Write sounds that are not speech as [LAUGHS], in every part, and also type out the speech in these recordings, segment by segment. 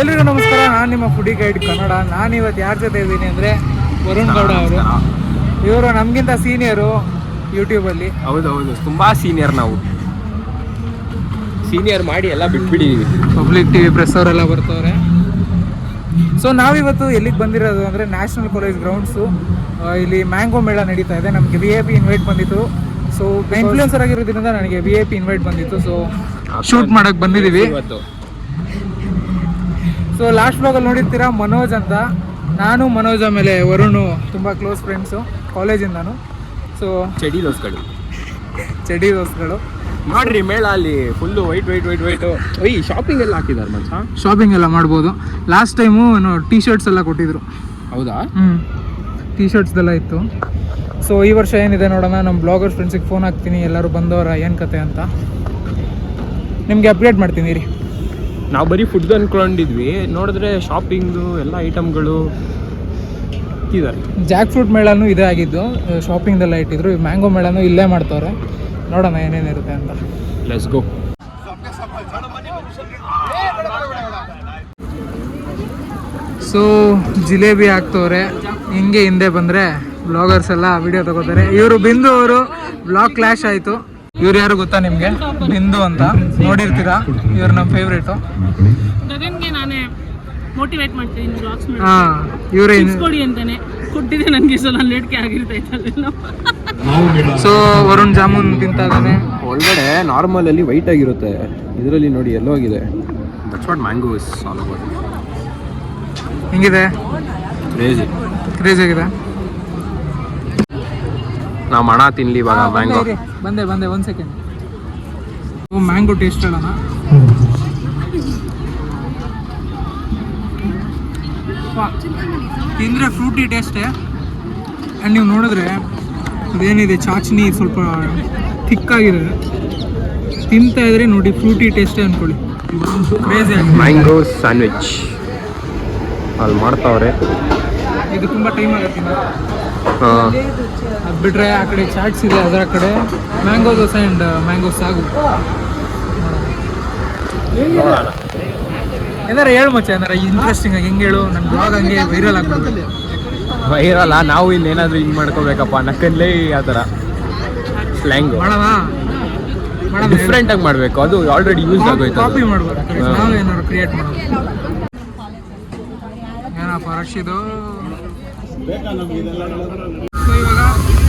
ಎಲ್ರಿಗೂ ನಮಸ್ಕಾರ. ನಾನು ನಿಮ್ಮ ಫುಡಿ ಗೈಡ್ ಕನ್ನಡ. ನಾನು ಇವತ್ತು ಯಾರ ಜೊತೆ ಇದ್ದೀನಿ ಅಂದರೆ ವರುಣ್ ಗೌಡ ಅವರು. ಇವರು ನಮಗಿಂತ ಸೀನಿಯರು ಯೂಟ್ಯೂಬಲ್ಲಿ ಹೌದು ಹೌದು ತುಂಬಾ ಸೀನಿಯರ್ ನಾವು. ಸೀನಿಯರ್ ಮಾಡಿ ಎಲ್ಲ ಬಿಟ್ಬಿಟ್ಟಿದೀವಿ. ಪಬ್ಲಿಕ್ ಟಿ ವಿ ಪ್ರೆಸ್ ಅವರೆಲ್ಲ ಬರ್ತವ್ರೆ. ಸೊ ನಾವಿವತ್ತು ಎಲ್ಲಿಗೆ ಬಂದಿರೋದು ಅಂದರೆ ನ್ಯಾಷನಲ್ ಕಾಲೇಜ್ ಗ್ರೌಂಡ್ಸು ಇಲ್ಲಿ ಮ್ಯಾಂಗೋ ಮೇಳ ನಡೀತಾ ಇದೆ. ನಮಗೆ ವಿ ಐ ಪಿ ಇನ್ವೈಟ್ ಬಂದಿತ್ತು. ಸೊ ಇನ್ಫ್ಲೂಯೆನ್ಸರ್ ಆಗಿರೋದ್ರಿಂದ ನನಗೆ ವಿ ಐ ಪಿ ಇನ್ವೈಟ್ ಬಂದಿತ್ತು. ಸೊ ಶೂಟ್ ಮಾಡೋಕ್ಕೆ ಬಂದಿದ್ದೀವಿ ಇವತ್ತು. ಸೊ ಲಾಸ್ಟ್ ಬ್ಲಾಗಲ್ಲಿ ನೋಡಿರ್ತೀರಾ ಮನೋಜ್ ಅಂತ. ನಾನು ಮನೋಜ್ ಆಮೇಲೆ ವರುಣು ತುಂಬ ಕ್ಲೋಸ್ ಫ್ರೆಂಡ್ಸು ಕಾಲೇಜಿಂದನು ಸೊ ಚಡಿ ದೋಸ್ಗಳು ಚಡಿ ದೋಸ್ಗಳು ನೋಡ್ರಿ ಮೇಳ ಅಲ್ಲಿ full white white white white ಓಯ್ ಶಾಪಿಂಗ್ ಎಲ್ಲ ಹಾಕಿದ್ದಾರೆ ಮಚ್ಚ ಶಾಪಿಂಗ್ ಎಲ್ಲ ಮಾಡ್ಬೋದು. ಲಾಸ್ಟ್ ಟೈಮು ಟೀ ಶರ್ಟ್ಸ್ ಎಲ್ಲ ಕೊಟ್ಟಿದ್ರು. ಹೌದಾ? ಹ್ಞೂ ಟೀ ಶರ್ಟ್ಸ್ದೆಲ್ಲ ಇತ್ತು. ಸೊ ಈ ವರ್ಷ ಏನಿದೆ ನೋಡೋಣ. ನಮ್ಮ ಬ್ಲಾಗರ್ಸ್ ಫ್ರೆಂಡ್ಸಿಗೆ ಫೋನ್ ಹಾಕ್ತೀನಿ. ಎಲ್ಲರೂ ಬಂದವರ ಏನು ಕತೆ ಅಂತ. ನಿಮಗೆ ಅಪ್ಡೇಟ್ ಮಾಡ್ತೀನಿ ರೀ ನಾವು ಬರೀ ಫುಡ್ ಅನ್ಕೊಂಡಿದ್ವಿ. ನೋಡಿದ್ರೆ ಶಾಪಿಂಗ್ದು ಎಲ್ಲ ಐಟಮ್ಗಳು ಇಟ್ಟಿದ್ದಾರೆ ಜಾಕ್ ಫ್ರೂಟ್ ಮೇಳನೂ ಇದೇ ಆಗಿದ್ದು. ಶಾಪಿಂಗ್ದೆಲ್ಲ ಇಟ್ಟಿದ್ರು. ಮ್ಯಾಂಗೋ ಮೇಳನೂ ಇಲ್ಲೇ ಮಾಡ್ತವ್ರೆ. ನೋಡೋಣ ಏನೇನಿರುತ್ತೆ ಅಂತ. ಲೆಸ್ ಗೋ ಸೊ ಜಿಲೇಬಿ ಹಾಕ್ತವ್ರೆ. ಹಿಂಗೆ ಹಿಂದೆ ಬಂದರೆ ಬ್ಲಾಗರ್ಸ್ ಎಲ್ಲ ವಿಡಿಯೋ ತಗೋತಾರೆ. ಇವರು ಬಿಂದು ಅವರು ಬ್ಲಾಗ್ ಕ್ಲಾಶ್ ಆಯಿತು. ಇವ್ರು ಯಾರು ಗೊತ್ತಾ ನಿಮಗೆ? ಬಿಂದು ಅಂತ. ನೋಡಿರ್ತೀರಾ? ಇವ್ರು ನಮ್ಮ ಫೇವ್ರೇಟು ಗಗನ್ಗೆ ನಾನೇ ಮೋಟಿವೇಟ್ ಮಾಡ್ತೀನಿ ಬ್ಲಾಗ್ಸ್ ಮಾಡಿ ಹಾಂ ಇವರೇ ಕೊಡಿ ಅಂತಾನೆ. ಕೊಟ್ಟಿದೆ ನನಗೆ ಆಗಿರ್ತೈತಲ್ಲ ಸೊ ವರುಣ್ ಜಾಮೂನ್ ತಿಂತ ಇದ್ದಾನೆ. ಒಳಗಡೆ ನಾರ್ಮಲ್ ಅಲ್ಲಿ ವೈಟ್ ಆಗಿರುತ್ತೆ. ಇದರಲ್ಲಿ ನೋಡಿ ಎಲ್ಲೋ ಆಗಿದೆ that's what mango is all about ಹೆಂಗಿದೆ? ಕ್ರೇಜಿ ಕ್ರೇಜ್ ಆಗಿದೆ. ನಾವು ಮಣ ತಿನ್ಲಿ ಇವಾಗ ಮ್ಯಾಂಗೋ ಬಂದೆ. ಬಂದೆ ಒಂದ್ ಸೆಕೆಂಡ್ ಮ್ಯಾಂಗೋ ಟೇಸ್ಟ್ ಹೇಳೋಣ ತಿಂದರೆ ಫ್ರೂಟಿ ಟೇಸ್ಟೇ ಆ್ಯಂಡ್ ನೀವು ನೋಡಿದ್ರೆ ಅದೇನಿದೆ ಚಾಚನಿ ಸ್ವಲ್ಪ ಥಿಕ್ಕಾಗಿದೆ ತಿಂತಾ ಇದ್ರೆ ನೋಡಿ ಫ್ರೂಟಿ ಟೇಸ್ಟೇ ಅಂದ್ಕೊಳ್ಳಿ ಕ್ರೇಜಿ ಮ್ಯಾಂಗೋ ಸ್ಯಾಂಡ್ವಿಚ್ ಅಲ್ಲಿ ಮಾಡ್ತಾವ್ರೆ. ಇದು ತುಂಬ ಟೈಮ್ ಆಗುತ್ತೆ. ಅದು ಬಿಟ್ರೆ ಆ ಕಡೆ ಚಾಟ್ಸ್ ಇದೆ ಅದರ ಕಡೆ. ಮ್ಯಾಂಗೋ ದೋಸೆ ಆ್ಯಂಡ್ ಮ್ಯಾಂಗೋ ಸಾಗು. ಏನಾರ ಹೇಳು ಮಚ್ಚ ಏನಾರ ಇಂಟ್ರೆಸ್ಟಿಂಗ್ ಆಗಿ ಹೆಂಗೆ ಹೇಳು? ನನ್ನ ಬ್ಲಾಗ್ ಹಂಗೆ ವೈರಲ್ ಆಗ್ಬಿಡ್ತು ವೈರಲ್ಲ ನಾವು ಇನ್ನೇನಾದರೂ ಹಿಂಗೆ ಮಾಡ್ಕೋಬೇಕಪ್ಪ. ನಕ್ಕಲ್ಲೇ ಆ ಥರ. ಸ್ಲ್ಯಾಂಗ್ ಮಾಡೋಣ ಡಿಫ್ರೆಂಟ್ ಆಗಿ ಮಾಡಬೇಕು. ಅದು ಆಲ್ರೆಡಿ ಯೂಸ್ ಆಗೋಯ್ತು ಕಾಪಿ. ಮಾಡ್ಬೋದು. ನಾವು ಏನಾದ್ರು ಕ್ರಿಯೇಟ್ ಮಾಡೋಣ ಏನಪ್ಪ ರಕ್ಷಿದು So, ಇವಾಗ ಮ್ಯಾಂಗೋ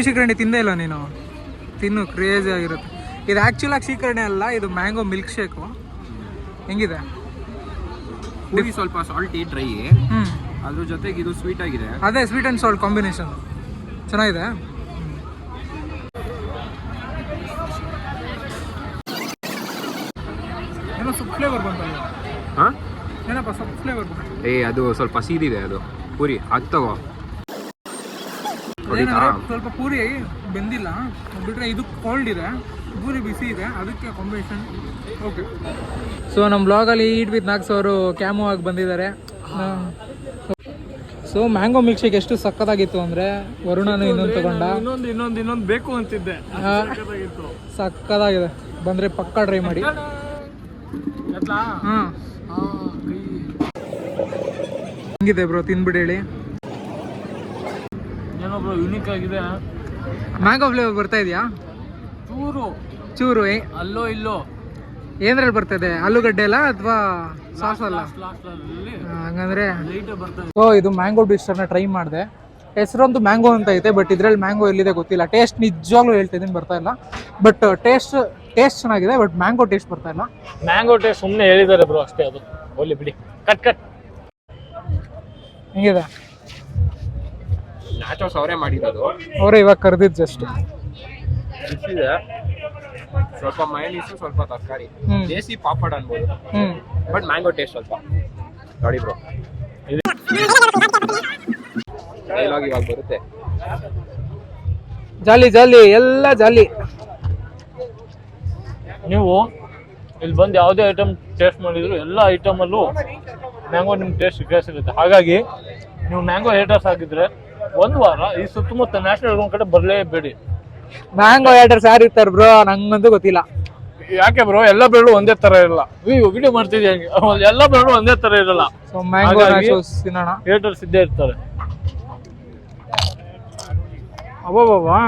ಪೂರಿ ಶೀಕರಣೆ ತಿಂದೇ ಇಲ್ಲ ನೀನು. ತಿನ್ನು ಕ್ರೇಜಿ ಆಗಿರುತ್ತೆ. ಇದು ಆ್ಯಕ್ಚುಲ್ ಆಗಿ ಶೀಕರಣೆ ಅಲ್ಲ ಇದು ಮ್ಯಾಂಗೋ ಮಿಲ್ಕ್ ಶೇಕು ಹೆಂಗಿದೆ ಸ್ವಲ್ಪ ಸಾಲ್ಟಿ ಡ್ರೈ ಹ್ಞೂ ಅದ್ರ ಜೊತೆಗೆ ಇದು ಸ್ವೀಟ್ ಆಗಿದೆ. ಅದೇ ಸ್ವೀಟ್ ಆ್ಯಂಡ್ ಸಾಲ್ಟ್ ಕಾಂಬಿನೇಷನ್ ಚೆನ್ನಾಗಿದೆ? ಏನೋ ಸೊಪ್ಪು ಫ್ಲೇವರ್ ಬಂತಲ್ಲ. ಹಾ? ಏನಪ್ಪ ಸೊಪ್ಪು ಫ್ಲೇವರ್ ಬಂತು? ಏ ಅದು ಸ್ವಲ್ಪ ಸೀದಿದೆ ಅದು. ಪೂರಿ ಅದು ಅದೇನಂದ್ರೆ ಸ್ವಲ್ಪ ಪೂರಿ ಬೆಂದಿಲ್ಲ. ಬಿಟ್ಟರೆ ಬಿಟ್ರೆ ಇದು ಕೋಲ್ಡ್ ಇದೆ. ಪೂರಿ ಬಿಸಿ ಇದೆ. ಅದಕ್ಕೆ ಕಾಂಬಿನೇಷನ್ ಓಕೆ ಸೊ ನಮ್ಮ ಬ್ಲಾಗಲ್ಲಿ ಈಟ್ ವಿತ್ ನಾಗ್ಸ್ ಅವರು ಕ್ಯಾಮೋ ಆಗಿ ಬಂದಿದ್ದಾರೆ. ಸೊ ಮ್ಯಾಂಗೋ ಮಿಲ್ಕ್ ಶೇಕ್ ಎಷ್ಟು ಸಕ್ಕತ್ತಾಗಿತ್ತು ಅಂದ್ರೆ ವರುಣನು ಇನ್ನೊಂದು ತಗೊಂಡ. ಇನ್ನೊಂದು ಇನ್ನೊಂದು ಇನ್ನೊಂದು ಬೇಕು ಅಂತಿದ್ದೆ. ಸಕ್ಕತ್ತಾಗಿದೆ ಬಂದ್ರೆ ಪಕ್ಕಾ ಟ್ರೈ ಮಾಡಿ. ಹಾಂ. ಹೆಂಗಿದೆ ಬ್ರೋ ತಿನ್ಬಿಡಿ ಹೇಳಿ. ಏನೊಬ್ರು ಯುನಿಕ್ ಆಗಿದೆ. ಮ್ಯಾಂಗೋ ಫ್ಲೇವರ್ ಬರ್ತಾ ಇದೆಯಾ? ಚೂರು. ಚೂರು ಏ- ಅಲ್ಲೋ ಇಲ್ಲೋ. ಏನ್ರಲ್ಲಿ ಬರ್ತದೆ ಆಲೂಗಡ್ಡೆ ಅಲ್ಲ ಅಥವಾ ಸಾಸ್ ಅಲ್ಲ? ಲಾಸ್ಟ್ ಅಲ್ಲಿ ಆ, ಹಂಗಂದ್ರೆ ಲೈಟ್ ಬರ್ತದೆ ಸೊ ಇದು. ಮ್ಯಾಂಗೋ ಡಿಸ್ಟರ್ನ ಟ್ರೈ ಮಾಡಿದೆ. ಹೆಸರೊಂದು ಮ್ಯಾಂಗೋ ಅಂತ ಐತೆ ಬಟ್ ಇದ್ರಲ್ಲಿ ಮ್ಯಾಂಗೋ ಎಲ್ಲಿದೆ ಗೊತ್ತಿಲ್ಲ. ಟೇಸ್ಟ್ ನಿಜವಾಗ್ಲೂ ಹೇಳ್ತಿದ್ದೀನಿ ಬರ್ತಾ ಇಲ್ಲ. ಬಟ್ ಟೇಸ್ಟ್ ಟೇಸ್ಟ್ ಚೆನ್ನಾಗಿದೆ ಬಟ್ ಮ್ಯಾಂಗೋ ಟೇಸ್ಟ್ ಬರ್ತಾ ಇಲ್ಲ. ಮ್ಯಾಂಗೋ ಟೇಸ್ಟ್ ಸುಮ್ಮನೆ ಹೇಳಿದ್ದಾರೆ ಬ್ರೋ ಅಷ್ಟೇ ಅದು. ಹೋಗ್ಲಿ ಬಿಡಿ. ಕಟ್ ಕಟ್ ಹೆಂಗಿದೆ? ನ್ಯಾಚೋಸ್ ಅವರೇ ಮಾಡಿರೋದು. ಅವರೇ ಇವಾಗ ಕರೆದಿದ್ದು ಜಸ್ಟ್ ಇದೆ ಸ್ವಲ್ಪ ಮೈನೀಸು ಸ್ವಲ್ಪ ತರಕಾರಿ. ಹ್ಮ್. ದೇಸಿ ಪಾಪಡ್ ಅನ್ಬೋದು. ಹ್ಮ್. ಬಟ್ ಮ್ಯಾಂಗೋ ಟೇಸ್ಟ್ ಸ್ವಲ್ಪ. ನೋಡಿ ಬ್ರೋ ಡೈಲಾಗ್ ಇವಾಗ ಬರುತ್ತೆ. ಜಾಲಿ ಜಾಲಿ ಎಲ್ಲ ಜಾಲಿ. ನೀವು ಇಲ್ಲಿ ಬಂದು ಯಾವುದೇ ಐಟಮ್ ಟೇಸ್ಟ್ ಮಾಡಿದ್ರು ಎಲ್ಲ ಐಟಮಲ್ಲೂ ಮ್ಯಾಂಗೋ ನಿಮ್ಗೆ ಟೇಸ್ಟ್ ಸಿಗುತ್ತೆ ಹಾಗಾಗಿ ನೀವು ಮ್ಯಾಂಗೋ ಹೇಟರ್ಸ್ ಆಗಿದ್ರೆ ಒಂದು ವಾರ ಈ ಸುತ್ತಮುತ್ತ ನ್ಯಾಷನಲ್ ಕಡೆ ಬರಲೇಬೇಡಿ. ಮ್ಯಾಂಗೋ ಎರಡು ಸ್ಯಾರಿ ಇರ್ತಾರೆ ಬ್ರೋ ನಂಗಂತೂ ಗೊತ್ತಿಲ್ಲ. ಯಾಕೆ ಬ್ರೋ ಎಲ್ಲ ಬೆರಳು ಒಂದೇ ತರ ಇರಲ್ಲ. ವಿಡಿಯೋ ಮಾಡ್ತಿದ್ದೆ [LAUGHS] ಎಲ್ಲ ಬೆರಳು ಒಂದೇ ತರ ಇರಲ್ಲ. ಸೊ ಮ್ಯಾಂಗೋ ತಿನ್ನೋಣ. ಹೇಟರ್ಸ್ ಇದ್ದೇ ಇರ್ತಾರೆ. ಅಬ್ಬಬ್ಬಾ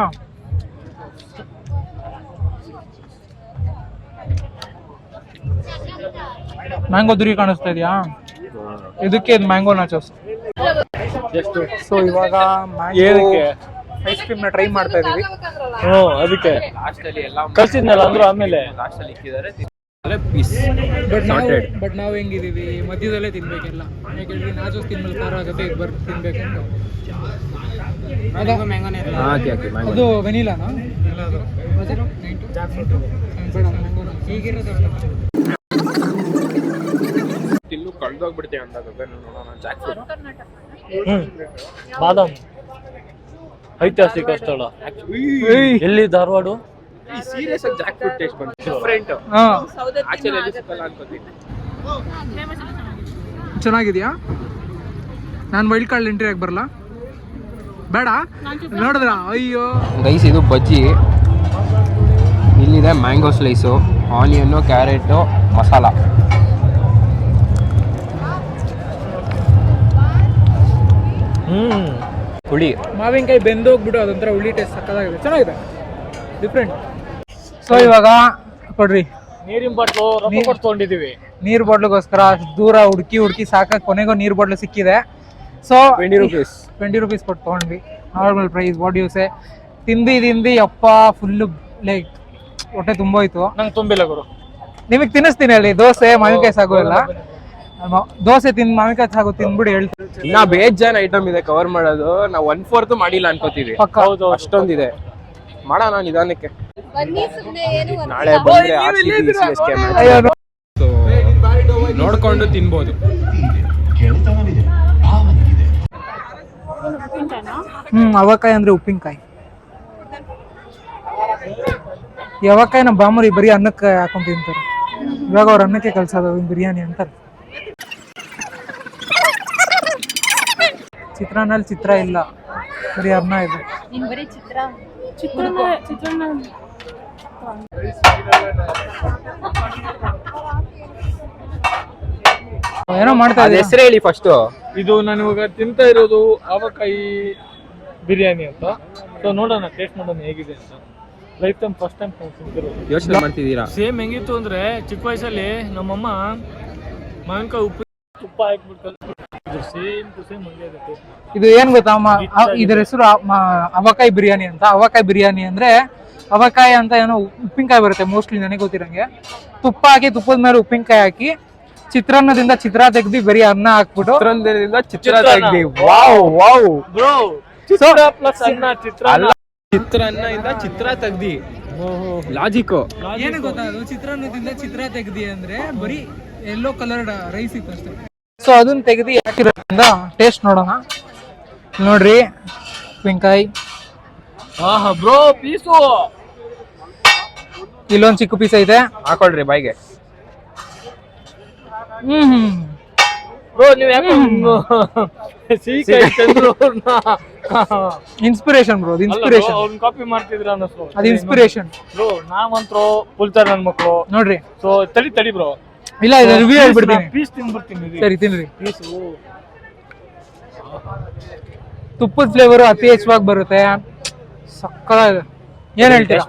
ಮ್ಯಾಂಗೋ ದುರಿ ಕಾಣಿಸ್ತಾ ಇದೆಯಾ? ಇದಕ್ಕೆ ಇದು ಮ್ಯಾಂಗೋ ನಾಚೋಸ್ ಎಷ್ಟು ಸೊ ಇವಾಗ ಏನಕ್ಕೆ? ಐಸ್ ಕ್ರೀಮ್ನ ಟ್ರೈ ಮಾಡ್ತಾ ಇದೀವಿ. ಹ್ಞೂ ಅದಕ್ಕೆ. ಎಲ್ಲ ಕಳ್ಸಿದ್ನಲ್ಲ ಅಂದ್ರು ಆಮೇಲೆ. ಲಾಸ್ಟ್ ಅಲ್ಲಿ ಇಕ್ಕಿದ್ದಾರೆ ಪೀಸ್ ಬಟ್ ನಾವು Sorted. ಬಟ್ ನಾವು ಹೆಂಗಿದೀವಿ ಮಧ್ಯದಲ್ಲೇ ತಿನ್ಬೇಕೆಲ್ಲ. ಯಾಕೆಂದ್ರೆ ನಾಚೋಸ್ ತಿನ್ಮೇಲೆ ಖಾರ ಆಗುತ್ತೆ ಇದು ಬರ್ ತಿನ್ಬೇಕಂತ. ಹಾಕಿ ಹಾಕಿ ಮ್ಯಾಂಗೋ ಅದು ವೆನಿಲಾನಾ? ಬೇಡ ಹೀಗಿರೋದು ತಿನ್ನು ಕಳ್ದೋಗ್ಬಿಡ್ತೆ ಅಂದಾಗ ನೋಡೋಣ ಜಾಕ್ ಫ್ರೂಟ್ ಹ್ಮ್ ಬಾದಾಮ್. ಐತಿಹಾಸಿಕ ಸ್ಥಳ. ಎಲ್ಲಿ? ಧಾರವಾಡ? ಸೀರಿಯಸ್ ಆಗಿ ಜಾಕ್ ಫ್ರೂಟ್ ಟೇಸ್ಟ್ ಬಂತು ಡಿಫ್ರೆಂಟ್ ಹಾ. ಆಚೆ ಎಲ್ಲಿ ಸಿಕ್ಕಲ್ಲ ಅನ್ಕೋತೀನಿ. ಚೆನ್ನಾಗಿದ್ಯಾ? ನಾನು ವೈಲ್ಡ್ ಕಾರ್ಡ್ ಎಂಟ್ರಿ ಆಗಿ ಬರಲ್ಲ ಬೇಡ. ನೋಡಿದ್ರ? ಅಯ್ಯೋ. ರೈಸ್ ಇದು ಬಜ್ಜಿ. ಇಲ್ಲಿದೆ mango slice onion carrot masala. Hmm ಹುಳಿ. ಮಾವಿನಕಾಯಿ ಬೆಂದೋಗ್ಬಿಡು ಅದೊಂಥರ ಹುಳಿ ಟೇಸ್ಟ್ ಸಕ್ಕದಾಗಿದೆ ಚೆನ್ನಾಗಿದೆ. ಡಿಫ್ರೆಂಟ್ ಸೊ ಇವಾಗ ಕೊಡ್ರಿ. ನೀರಿನ ಬಾಟ್ಲು ರೊಕ್ಕ ನೀರ್- ಕೊಟ್ಟು ತೊಗೊಂಡಿದೀವಿ ನೀರ್ ಬಾಟ್ಲಿಗೋಸ್ಕರ ದೂರ ಹುಡುಕಿ ಹುಡುಕಿ ಸಾಕ ಕೊನೆಗೂ ನೀರ್ ಬಾಟ್ಲು ಸಿಕ್ಕಿದೆ. So twenty rupees twenty rupees ಕೊಟ್ಟು ತೊಗೊಂಡ್ವಿ. ನಾರ್ಮಲ್ ಪ್ರೈಸ್ ವಾಟ್ ಯೂಸೆ ತಿಂದು ತಿಂದು ಅಪ್ಪ ಫುಲ್ಲು ಲೈಕ್ ಹೊಟ್ಟೆ ತುಂಬೋಯ್ತು. ನಂಗೆ ತುಂಬಿಲ್ಲ ಗುರು. ನಿಮಗೆ ತಿನ್ನಿಸ್ತೀನಿ ಅಲ್ಲಿ ದೋಸೆ ಮಾವಿನಕಾಯಿ ಸಾಗು ಎಲ್ಲ. ದೋಸೆ ತಿಂದು ಮಾವಿನಕಾಯಿ ಸಾಗು ತಿಂದ್ಬಿಟ್ಟು ನಾ ಇನ್ನ ಬೇಜಾನ್ ಐಟಮ್ ಇದೆ ಕವರ್ ಮಾಡೋದು? ನಾವು ಒನ್ ಫೋರ್ತ್ ಮಾಡಿಲ್ಲ ಅನ್ಕೋತೀವಿ. ಪಕ್ಕ. ಹೌದು ಅಷ್ಟೊಂದಿದೆ. ಮಾಡೋಣ ನಿಧಾನಕ್ಕೆ. ಬನ್ನಿ ಸುಮ್ನೆ ಏನು ನಾಳೆ ಬಂದ್ರೆ. ಅಯ್ಯೋ ನೋಡ್ಕೊಂಡು ತಿನ್ಬೋದು. ಹ್ಮ್ ಅವಕಾಯಿ ಅಂದ್ರೆ ಉಪ್ಪಿನಕಾಯಿ. ಈ ಅವಕಾಯಿ ನಮ್ಮ ಬಾಮರಿ ಬರೀ ಅನ್ನಕ್ಕೆ ಹಾಕೊಂಡು ತಿಂತಾರೆ. ಇವಾಗ ಅವ್ರ ಅನ್ನಕ್ಕೆ ಕಲ್ಸೋದು ಬಿರಿಯಾನಿ ಅಂತಾರೆ. ಚಿತ್ರಾನ್ನಲ್ಲಿ ಚಿತ್ರ ಇಲ್ಲ. ಬರೀ ಅನ್ನ ಇದೆ. ನಿನ್ ಬರೀ ಚಿತ್ರ? ಚಿತ್ರಾನ್ನ ಚಿತ್ರಾನ್ನ. ಏನೋ ಮಾಡ್ತಾ ಇದೆ ಹೆಸರು ಹೇಳಿ ಫಸ್ಟ್ ಇದು ನಾನು ಇವಾಗ ತಿಂತಾ ಇರೋದು ಅವಕಾಯಿ ಬಿರಿಯಾನಿ ಅಂತ. ಸೊ ನೋಡೋಣ ಟೇಸ್ಟ್ ಮಾಡೋಣ ಹೇಗಿದೆ ಅಂತ. ಲೈಫ್ ಟೈಮ್ ಫಸ್ಟ್ ಟೈಮ್ ತಿಂತಿರೋದು. ಯೋಚನೆ ಮಾಡ್ತಿದ್ದೀರಾ? ಸೇಮ್ ಹೆಂಗಿತ್ತು ಅಂದ್ರೆ ಚಿಕ್ಕ ವಯಸ್ಸಲ್ಲಿ ನಮ್ಮಮ್ಮ ಮಾವಿನಕಾಯಿ ಉಪ್ಪು ತುಪ್ಪ ಹಾಕ್ಬಿಟ್ಟು ಸೇಮ್ ಟು ಸೇಮ್ ಹಂಗೆ ಇದೆ ಇದು ಏನ್ ಗೊತ್ತಾ ಇದ್ರ ಹೆಸರು ಅವಕಾಯಿ ಬಿರಿಯಾನಿ ಅಂತ. ಅವಕಾಯಿ ಬಿರಿಯಾನಿ ಅಂದ್ರೆ ಅವಕಾಯಿ ಅಂತ ಏನೋ ಉಪ್ಪಿನಕಾಯಿ ಬರುತ್ತೆ ಮೋಸ್ಟ್ಲಿ ನನಗೆ ಗೊತ್ತಿರಂಗೆ. ತುಪ್ಪ ಹಾಕಿ ತುಪ್ಪದ ಮೇಲೆ ಉಪ್ಪಿನಕಾಯಿ ಹಾಕಿ ಚಿತ್ರಾನ್ನದಿಂದ ಚಿತ್ರ ತೆಗ್ದಿ ಬರೀ ಅನ್ನ ಹಾಕ್ಬಿಟ್ಟು ಚಿತ್ರಾನ್ನದಿಂದ ಚಿತ್ರ ಚಿತ್ರಾನ್ನ. ತೆಗ್ದಿ. Wow wow. ಬ್ರೋ ಚಿತ್ರ ಪ್ಲಸ್ ಅನ್ನ ಚಿತ್ರ ಅಲ್ಲ. ಚಿತ್ರಾನ್ನ ಇಂದ ಚಿತ್ರ ತೆಗ್ದಿ. ಲಾಜಿಕ್ ಏನು ಗೊತ್ತಾ ಅದು? ಚಿತ್ರಾನ್ನದಿಂದ ಚಿತ್ರ ತೆಗ್ದಿ ಅಂದ್ರೆ ಬರೀ ಎಲ್ಲೋ ಕಲರ್ಡ್ ರೈಸ್ ಇತ್ತು ಅಷ್ಟೇ. ಸೊ ಅದನ್ನ ತೆಗೆದು ಹಾಕಿರೋದ್ರಿಂದ ಟೇಸ್ಟ್ ನೋಡೋಣ. ನೋಡ್ರಿ ಉಪ್ಪಿನಕಾಯಿ. ಆಹಾ ಬ್ರೋ ಪೀಸು. ಇಲ್ಲೊಂದು ಚಿಕ್ಕ ಪೀಸ್ ಐತೆ. ಹಾಕೊಳ್ರಿ ಬಾಯಿಗೆ. ಹ್ಮ್ ಹ್ಮ್. ಬ್ರೋ ನೀವ್ ಇನ್ಸ್ಪಿರೇಷನ್ ಬ್ರೋ ಇನ್ಸ್ಪಿರೇಷನ್ ಕಾಪಿ ಮಾಡ್ತಿದ್ರ ಅನ್ನಿಸ್ತು ಅದು ಇನ್ಸ್ಪಿರೇಷನ್ ಬ್ರೋ ನಾವಂತ್ರೋ ಪುಲ್ತಾರ್ ನನ್ ಮಕ್ಳು. ನೋಡ್ರಿ. ಸೊ ತಡಿ ತಡಿ ಬ್ರೋ ಇಲ್ಲ ಇದು ರಿವ್ಯೂ ಹೇಳ್ಬಿಡ್ತೀನಿ. ಪೀಸ್ ತಿನ್ಬಿಡ್ತೀನಿ ಸರಿ ತಿನ್ರಿ. ಪೀಸು ತುಪ್ಪದ ಫ್ಲೇವರ್ ಅತಿ ಹೆಚ್ಚವಾಗಿ ಬರುತ್ತೆ. ಸಕ್ಕಲ ಏನ್ ಹೇಳ್ತೀರಾ?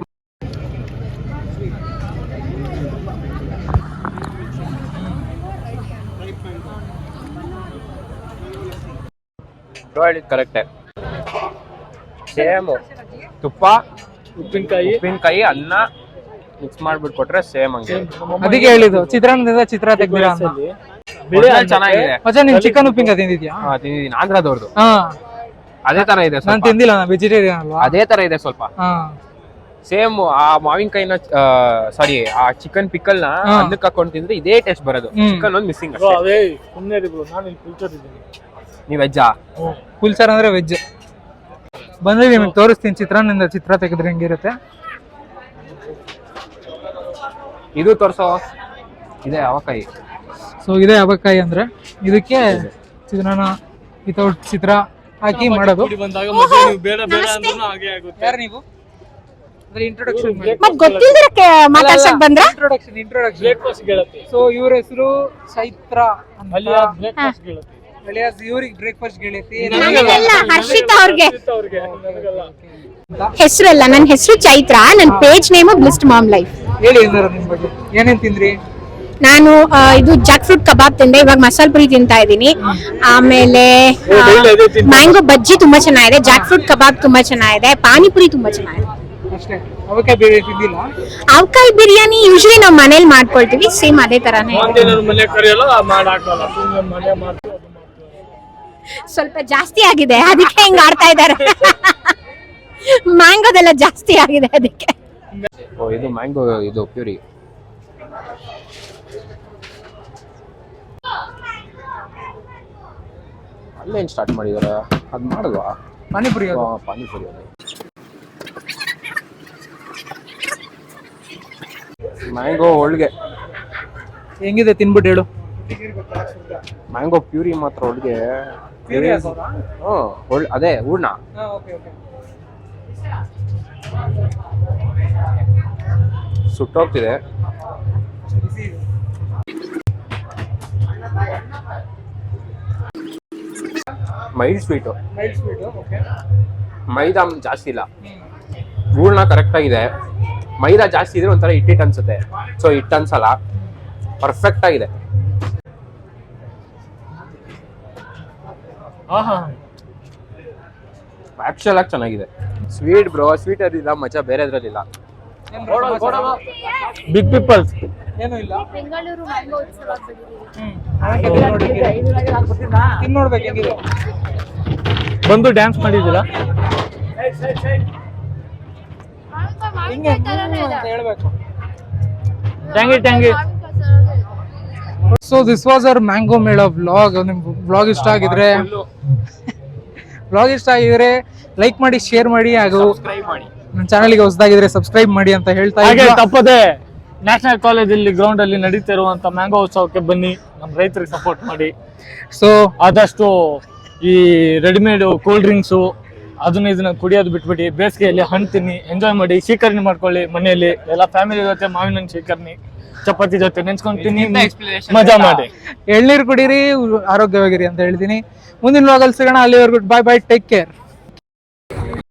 ಕರೆಕ್ಟ್ ಕರೆಕ್ಟೇ ಸೇಮ್ ತುಪ್ಪ ಉಪ್ಪಿನಕಾಯಿ. ಉಪ್ಪಿನಕಾಯಿ ಅನ್ನ ಮಿಕ್ಸ್ ಮಾಡ್ಬಿಟ್ಟು ಕೊಟ್ರೆ ಸೇಮ್ ಹಂಗೆ ಅದಕ್ಕೆ ಹೇಳಿದ್ದು ಚಿತ್ರಾನ್ನದಿಂದ ಚಿತ್ರ ತೆಗ್ದಿರಾ ಬಿಳಿ ಚೆನ್ನಾಗಿದೆ. ಮಚ್ಚ ನೀನ್ ಚಿಕನ್ ಉಪ್ಪಿನಕಾಯಿ ತಿಂದಿದ್ಯಾ? ಹಾ ತಿಂದಿದ್ದೀನಿ. ಆಂಧ್ರದವ್ರದ್ದು ಹಾ. ಅದೇ ತರ ಇದೆ ನಾನು ತಿಂದಿಲ್ಲ ನಾನು ವೆಜಿಟೇರಿಯನ್ ಅಲ್ವಾ? ಅದೇ ತರ ಇದೆ ಸ್ವಲ್ಪ. ಹಾ. ಸೇಮ್ ಆ ಮಾವಿನಕಾಯಿನ ಸಾರಿ ಆ ಚಿಕನ್ ಪಿಕಲ್ನ. ಅನ್ನಕ್ಕೆ ಹಾಕೊಂಡು ತಿಂದ್ರೆ ಇದೇ ಟೇಸ್ಟ್ ಬರೋದು. ಚಿಕನ್ ಒಂದು ಮಿಸ್ಸಿಂಗ್ ಅಷ್ಟೇ. ಸುಮ್ಮನೆ ನಾನು ಇಲ್ಲಿ ಫಿಲ್ಟರ್ ಇದ್ದೀನಿ. ನೀವ್ ವೆಜ್ಜಾ ಪುಲ್ಸರ್ ಅಂದ್ರೆ ವೆಜ್ ಬಂದ್ರೆ ನಿಮಗೆ ತೋರಿಸ್ತೀನಿ ಚಿತ್ರಾನ್ನದಿಂದ ಚಿತ್ರ ತೆಗೆದ್ರೆ ಹೆಂಗಿರುತ್ತೆ. ಇದು ತೋರ್ಸೋ ಇದೆ ಅವಕಾಯಿ. ಸೊ ಇದೇ ಅವಕಾಯಿ ಅಂದ್ರೆ ಇದಕ್ಕೆ ಚಿತ್ರಾನ್ನ ವಿತೌಟ್ ಚಿತ್ರ ಹಾಕಿ ಮಾಡೋದು. ಬಂದಾಗ ನೀವು ಬೇಡ ಬೇಡ ಅಂದ್ರೂ ಹಾಗೆ ಆಗುತ್ತೆ. ಯಾರು ನೀವು? ಇಂಟ್ರೊಡಕ್ಷನ್ ಮತ್ ಗೊತ್ತಿಲ್ಲ ಮಾತಾಡ್ಸಕ್ ಬಂದ್ರ? ಇಂಟ್ರೊಡಕ್ಷನ್ ಇಂಟ್ರೊಡಕ್ಷನ್ ಸೊ ಇವ್ರ ಹೆಸರು ಚೈತ್ರ ಅಲ್ಲಿ ಅಲಿಯಾಸ್ ಇವ್ರಿಗೆ ಬ್ರೇಕ್ಫಾಸ್ಟ್ ಗೆಳತಿ. ಹರ್ಷಿತಾ ಅವ್ರಿಗೆ. ಅವ್ರಿಗೆ. ನನಗಲ್ಲ. ಹೆಸರಲ್ಲ ನನ್ನ ಹೆಸರು ಚೈತ್ರ. ನನ್ನ page name blissed mom life ಹೇಳಿ ಏನಾರ ನಿಮ್ ಬಗ್ಗೆ? ಏನೇನ್ ತಿಂದ್ರಿ? ನಾನು ಆ, ಇದು ಜಾಕ್ ಫ್ರೂಟ್ ಕಬಾಬ್ ತಿಂದೆ ಇವಾಗ ಮಸಾಲ ಪುರಿ ತಿಂತಾ ಇದ್ದೀನಿ. ಆಮೇಲೆ ಮ್ಯಾಂಗೋ ಬಜ್ಜಿ ತುಂಬಾ ಚೆನ್ನಾಗಿದೆ ಜಾಕ್ ಫ್ರೂಟ್ ಕಬಾಬ್ ತುಂಬಾ ಚೆನ್ನಾಗಿದೆ ಪಾನಿಪುರಿ ತುಂಬಾ ಚೆನ್ನಾಗಿದೆ. ಅಷ್ಟೇ. ಅವಕಾಯಿ ಬೇರೆ ತಿಂದಿಲ್ಲ? ಅವಕಾಯಿ ಬಿರಿಯಾನಿ ಯೂಶಲಿ ನಾವು ಮನೇಲಿ ಮಾಡ್ಕೊಳ್ತೀವಿ ಸೇಮ್ ಅದೇ ತರಾನೇ ಇದೆ. ಒಂದೇ ನನ್ನ ಮನೆ ಕರೆಯಲ್ಲ ಮಾಡಾಕಲ್ಲ ಸುಮ್ಮನೆ ಮನೆ ಮಾಡ್ತೀವಿ ಅದು ಮಾಡ್ತೀವಿ ಸ್ವಲ್ಪ ಜಾಸ್ತಿ ಆಗಿದೆ ಅದಕ್ಕೆ ಹಿಂಗ್ ಆಡ್ತಾ ಇದ್ದಾರೆ. [LAUGHS] ಮ್ಯಾಂಗೋದೆಲ್ಲ ಜಾಸ್ತಿ ಆಗಿದೆ ಅದಕ್ಕೆ. ಓ ಇದು ಮ್ಯಾಂಗೋ ಇದು ಪ್ಯೂರಿ. ಅಲ್ಲೇನ್ ಸ್ಟಾರ್ಟ್ ಮಾಡಿದಾರೆ? ಅದ್ ಮಾಡಿದ್ವಾ ಪಾನಿಪುರಿ ಪಾನಿಪುರಿ ಅದು. ಮ್ಯಾಂಗೋ ಹೋಳ್ಗೆ. ಹೆಂಗಿದೆ ತಿನ್ಬಿಟ್ಟು ಹೇಳು. ಮ್ಯಾಂಗೋ ಪ್ಯೂರಿ ಮಾತ್ರ ಹೋಳ್ಗೆ. ಹ್ಞೂ ಅದೇ ಹೂರ್ಣ. ಸುಟ್ಟೋಗ್ತಿದೆ. Mild sweet. ಮೈದಾ ಜಾಸ್ತಿ ಇಲ್ಲ. ಗೂಳ್ನ ಕರೆಕ್ಟ್ ಆಗಿದೆ. ಮೈದಾ ಜಾಸ್ತಿ ಇದ್ರೆ ಒಂಥರ ಹಿಟ್ಟಿಟ್ ಅನ್ಸುತ್ತೆ. ಸೊ ಹಿಟ್ಟು ಅನ್ಸಲ್ಲ. ಪರ್ಫೆಕ್ಟ್ ಆಗಿದೆ. ಆಕ್ಚುಲ್ ಆಗಿ ಚೆನ್ನಾಗಿದೆ. ಸ್ವೀಟ್ ಬ್ರೋ ಸ್ವೀಟ್ ಅದಿಲ್ಲ ಮಜಾ ಬೇರೆ ಇದ್ರಲ್ಲಿಲ್ಲ ಬಿಗ್ ಪೀಪಲ್ಸ್ ಏನು ಇಲ್ಲ. ಬೆಂಗಳೂರು ಮ್ಯಾಂಗೋ ಉತ್ಸವ ತಿನ್ ನೋಡ್ಬೇಕು ಹೆಂಗಿದೆ? ಬಂದು ಡ್ಯಾನ್ಸ್ ಮಾಡಿದಿಲ್ಲ ಹಿಂಗೆ ಅಂತ ಹೇಳ್ಬೇಕು. Tangy tangy so this was our mango ಮೇಳ ವ್ಲಾಗ್ ನಿಮ್ ವ್ಲಾಗ್ ಇಷ್ಟ ಆಗಿದ್ರೆ ವ್ಲಾಗ್ ಇಷ್ಟ ಆಗಿದ್ರೆ ಲೈಕ್ ಮಾಡಿ ಶೇರ್ ಮಾಡಿ ಹಾಗೂ ನನ್ನ ಚಾನಲ್ಗೆ ಹೊಸದಾಗಿದ್ರೆ ಸಬ್ಸ್ಕ್ರೈಬ್ ಮಾಡಿ ಅಂತ ಹೇಳ್ತಾ ಹಾಗೆ ಇದ್ದೀನಿ ತಪ್ಪದೆ ನ್ಯಾಷನಲ್ ಕಾಲೇಜ್ ಇಲ್ಲಿ ಗ್ರೌಂಡ್ ಅಲ್ಲಿ ನಡೀತಿರುವಂತ ಮ್ಯಾಂಗೋ ಉತ್ಸವಕ್ಕೆ ಬನ್ನಿ. ನಮ್ಮ ರೈತರಿಗೆ ಸಪೋರ್ಟ್ ಮಾಡಿ. ಸೊ ಆದಷ್ಟು ಈ ರೆಡಿಮೇಡ್ ಕೂಲ್ ಡ್ರಿಂಕ್ಸು ಅದನ್ನ ಇದನ್ನ ಕುಡಿಯೋದು ಬಿಟ್ಬಿಟ್ಟು ಬೇಸಿಗೆಯಲ್ಲಿ ಹಣ್ಣು ತಿನ್ನಿ ಎಂಜಾಯ್ ಮಾಡಿ ಶೇಖರಣೆ ಮಾಡ್ಕೊಳ್ಳಿ ಮನೆಯಲ್ಲಿ. ಎಲ್ಲ ಫ್ಯಾಮಿಲಿ ಜೊತೆ ಮಾವಿನ ಹಣ್ಣು ಶೇಖರಣೆ ಚಪಾತಿ ಜೊತೆ ನೆನ್ಸ್ಕೊಂಡು ತಿನ್ನಿ ಮಜಾ ಮಾಡಿ. ಎಳ್ನೀರು ಕುಡೀರಿ ಆರೋಗ್ಯವಾಗಿರಿ ಅಂತ ಹೇಳ್ತೀನಿ. ಮುಂದಿನ ವ್ಲಾಗಲ್ಲಿ ಸಿಗೋಣ. ಅಲ್ಲಿವರೆಗೂ ಬಾಯ್ ಬಾಯ್ ಟೇಕ್ ಕೇರ್